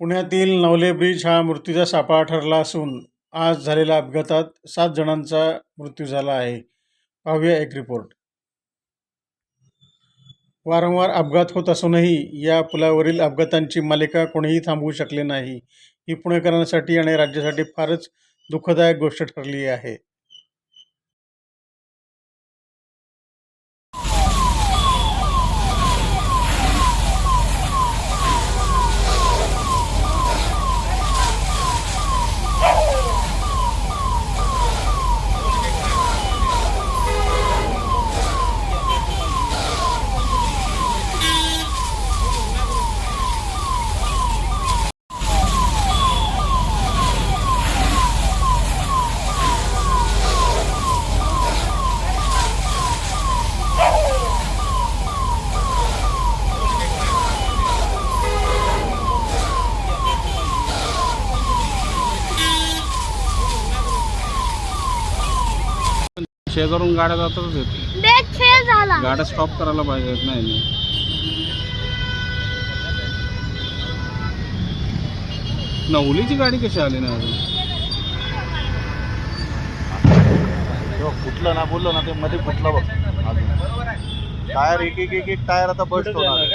पुण्यातील नवले ब्रिज हा मृत्यूचा सापळा ठरला असून आज झालेल्या अपघातात सात जणांचा मृत्यू झाला आहे. पाहूया एक रिपोर्ट वारंवार अपघात होत असूनही या पुलावरील अपघातांची मालिका कोणीही थांबवू शकले नाही. ही पुणेकरांसाठी आणि राज्यासाठी फारच दुःखदायक गोष्ट ठरली आहे. शेजारून गाड्या जातातच येते. ब्रेक फेल झाला. गाड्या स्टॉप करायला पाहिजेत. नाही नाही. नवलीची गाडी कशी आली नाही अजून? जेव्हा फुटलं ना बोललो ना ते मध्ये फुटलं बघ. टायर एक एक एक एक टायर आता बस्ट होणार